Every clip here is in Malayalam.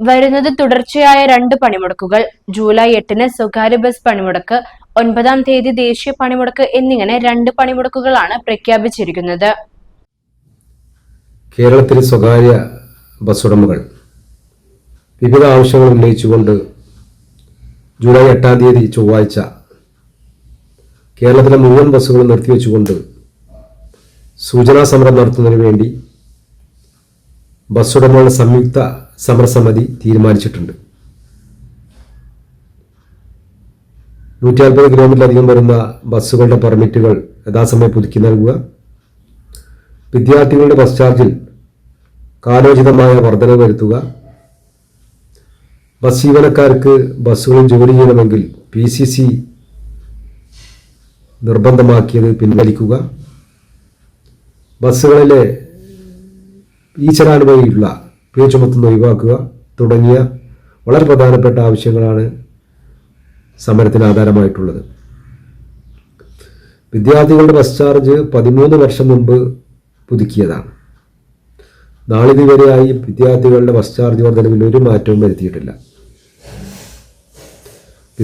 വരുന്നത് തുടർച്ചയായ രണ്ട് പണിമുടക്കുകൾ. ജൂലൈ എട്ടിന് സ്വകാര്യ ബസ് പണിമുടക്ക് ഒൻപതാം തീയതി ദേശീയ പണിമുടക്ക് എന്നിങ്ങനെ രണ്ട് പണിമുടക്കുകളാണ് പ്രഖ്യാപിച്ചിരിക്കുന്നത്. കേരളത്തിലെ സ്വകാര്യ ബസ് ഉടമകൾ വിവിധ ആവശ്യങ്ങൾ ഉന്നയിച്ചുകൊണ്ട് ജൂലൈ എട്ടാം തീയതി ചൊവ്വാഴ്ച കേരളത്തിലെ മുഴുവൻ ബസ്സുകൾ നിർത്തിവെച്ചുകൊണ്ട് സൂചനാ സമരം നടത്തുന്നതിന് വേണ്ടി ബസ് ഉടമകളുടെ സംയുക്ത സമരസമിതി തീരുമാനിച്ചിട്ടുണ്ട്. നൂറ്റി അൻപത് കിലോമീറ്ററിലധികം വരുന്ന ബസ്സുകളുടെ പെർമിറ്റുകൾ യഥാസമയം പുതുക്കി നൽകുക. വിദ്യാർത്ഥികളുടെ ബസ് ചാർജിൽ കാലോചിതമായ വർധന വരുത്തുക. ബസ് ജീവനക്കാർക്ക് ബസ്സുകളിൽ ജോലി ചെയ്യണമെങ്കിൽ പി സി സി നിർബന്ധമാക്കിയത് പിൻവലിക്കുക. ഈശ്വരാനുഭവിയുള്ള പിഴ ചുമത്തുന്ന ഒഴിവാക്കുക. തുടങ്ങിയ വളരെ പ്രധാനപ്പെട്ട ആവശ്യങ്ങളാണ് സമരത്തിന് ആധാരമായിട്ടുള്ളത്. വിദ്യാർത്ഥികളുടെ ബസ് ചാർജ് പതിമൂന്ന് വർഷം മുമ്പ് പുതുക്കിയതാണ്. നാളിതുവരെയായി വിദ്യാർത്ഥികളുടെ ബസ് ചാർജ് വർധനവിൽ ഒരു മാറ്റവും വരുത്തിയിട്ടില്ല.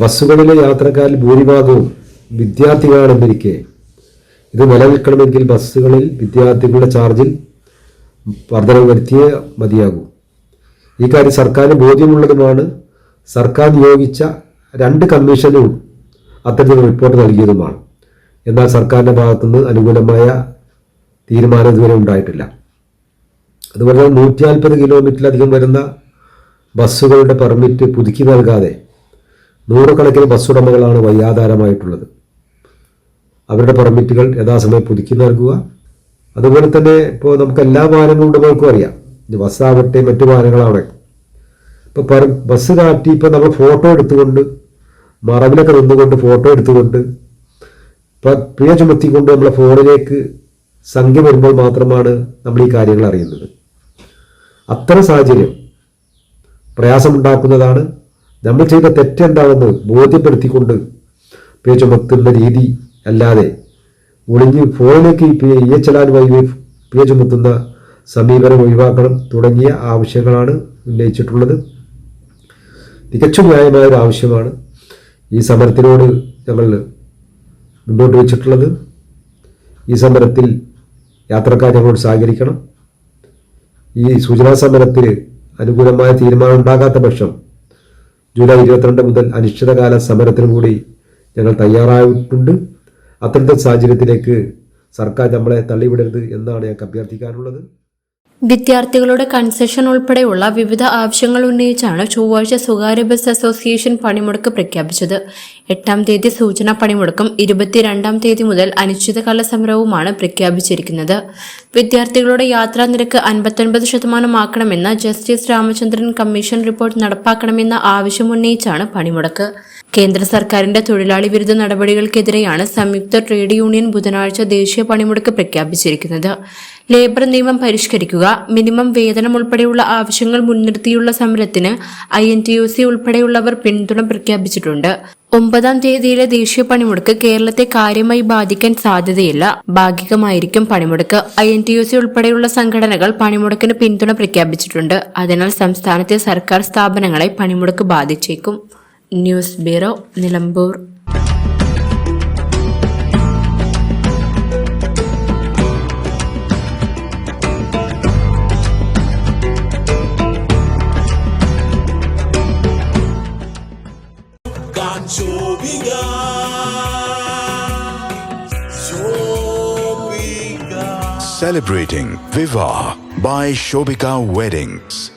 ബസ്സുകളിലെ യാത്രക്കാരിൽ ഭൂരിഭാഗവും വിദ്യാർത്ഥികളാണെന്നിരിക്കെ ഇത് നിലനിൽക്കണമെങ്കിൽ ബസ്സുകളിൽ വിദ്യാർത്ഥികളുടെ ചാർജിൽ വർധനവ് വരുത്തിയേ മതിയാകൂ. ഈ സർക്കാരിന് ബോധ്യമുള്ളതുമാണ്. സർക്കാർ നിയോഗിച്ച രണ്ട് കമ്മീഷനും അത്തരത്തിലുള്ള റിപ്പോർട്ട് നൽകിയതുമാണ്. എന്നാൽ സർക്കാരിന്റെ ഭാഗത്തുനിന്ന് അനുകൂലമായ തീരുമാനം ഇതുവരെ ഉണ്ടായിട്ടില്ല. അതുപോലെ തന്നെ നൂറ്റി നാൽപ്പത് കിലോമീറ്ററിലധികം വരുന്ന ബസ്സുകളുടെ പെർമിറ്റ് പുതുക്കി നൽകാതെ നൂറുകണക്കിന് ബസ് ഉടമകളാണ് വയ്യാധാരമായിട്ടുള്ളത് അവരുടെ പെർമിറ്റുകൾ യഥാസമയം പുതുക്കി നൽകുക അതുപോലെ തന്നെ ഇപ്പോൾ നമുക്ക് എല്ലാ വാഹനങ്ങളും ഉടമകൾക്കും അറിയാം. ബസ്സാവട്ടെ മറ്റു വാഹനങ്ങളാവട്ടെ. ഇപ്പോൾ പറ ബസ് കാട്ടി ഇപ്പോൾ നമ്മൾ ഫോട്ടോ എടുത്തുകൊണ്ട് മറവിലൊക്കെ നിന്നുകൊണ്ട് ഫോട്ടോ എടുത്തുകൊണ്ട് ഇപ്പം പിഴ ചുമത്തിക്കൊണ്ട് നമ്മളെ ഫോണിലേക്ക് സംഖ്യ വരുമ്പോൾ മാത്രമാണ് നമ്മൾ ഈ കാര്യങ്ങൾ അറിയുന്നത്. അത്തരം സാഹചര്യം പ്രയാസമുണ്ടാക്കുന്നതാണ്. നമ്മൾ ചെയ്ത തെറ്റെന്താണെന്ന് ബോധ്യപ്പെടുത്തിക്കൊണ്ട് പിഴ ചുമത്തുന്ന രീതി അല്ലാതെ ഒളിഞ്ഞ് ഫോണിലേക്ക് ഇ എച്ച് എൽ ആർ വഴി പിഴ ചുമത്തുന്ന സമീപനം ഒഴിവാക്കണം തുടങ്ങിയ ആവശ്യങ്ങളാണ് ഉന്നയിച്ചിട്ടുള്ളത്. തികച്ചും ന്യായമായ ഒരു ആവശ്യമാണ് ഈ സമരത്തിനോട് ഞങ്ങൾ മുന്നോട്ട് വെച്ചിട്ടുള്ളത്. ഈ സമരത്തിൽ യാത്രക്കാർ ഞങ്ങളോട് സഹകരിക്കണം. ഈ സൂചനാ സമരത്തിൽ അനുകൂലമായ തീരുമാനം ഉണ്ടാകാത്ത പക്ഷം ജൂലൈ ഇരുപത്തിരണ്ട് മുതൽ അനിശ്ചിതകാല സമരത്തിനും കൂടി ഞങ്ങൾ തയ്യാറായിട്ടുണ്ട്. അത്തരത്തെ സാഹചര്യത്തിലേക്ക് സർക്കാർ നമ്മളെ തള്ളിവിടരുത് എന്നാണ് ഞങ്ങൾക്ക് അഭ്യർത്ഥിക്കാനുള്ളത്. വിദ്യാർത്ഥികളുടെ കൺസെഷൻ ഉൾപ്പെടെയുള്ള വിവിധ ആവശ്യങ്ങൾ ഉന്നയിച്ചാണ് ചൊവ്വാഴ്ച സ്വകാര്യ ബസ് അസോസിയേഷൻ പണിമുടക്ക് പ്രഖ്യാപിച്ചത്. എട്ടാം തീയതി സൂചനാ പണിമുടക്കും ഇരുപത്തിരണ്ടാം തീയതി മുതൽ അനിശ്ചിതകാല സമരവുമാണ് പ്രഖ്യാപിച്ചിരിക്കുന്നത്. വിദ്യാർത്ഥികളുടെ യാത്രാ നിരക്ക് അൻപത്തൊൻപത് ശതമാനമാക്കണമെന്ന ജസ്റ്റിസ് രാമചന്ദ്രൻ കമ്മീഷൻ റിപ്പോർട്ട് നടപ്പാക്കണമെന്ന ആവശ്യമുന്നയിച്ചാണ് പണിമുടക്ക്. കേന്ദ്ര സർക്കാരിന്റെ തൊഴിലാളി വിരുദ്ധ നടപടികൾക്കെതിരെയാണ് സംയുക്ത ട്രേഡ് യൂണിയൻ ബുധനാഴ്ച ദേശീയ പണിമുടക്ക് പ്രഖ്യാപിച്ചിരിക്കുന്നത്. ലേബർ നിയമം പരിഷ്കരിക്കുക മിനിമം വേതനം ഉൾപ്പെടെയുള്ള ആവശ്യങ്ങൾ മുൻനിർത്തിയുള്ള സമരത്തിന് I N T U C ഉൾപ്പെടെയുള്ളവർ പിന്തുണ പ്രഖ്യാപിച്ചിട്ടുണ്ട്. ഒമ്പതാം തീയതിയിലെ ദേശീയ പണിമുടക്ക് കേരളത്തെ കാര്യമായി ബാധിക്കാൻ സാധ്യതയില്ല. ഭാഗികമായിരിക്കും പണിമുടക്ക്. I N T U C ഉൾപ്പെടെയുള്ള സംഘടനകൾ പണിമുടക്കിന് പിന്തുണ പ്രഖ്യാപിച്ചിട്ടുണ്ട്. അതിനാൽ സംസ്ഥാനത്തെ സർക്കാർ സ്ഥാപനങ്ങളെ പണിമുടക്ക് ബാധിച്ചേക്കും. News bureau Nilambur Shobika. Shobika. Celebrating Viva by Shobika Weddings.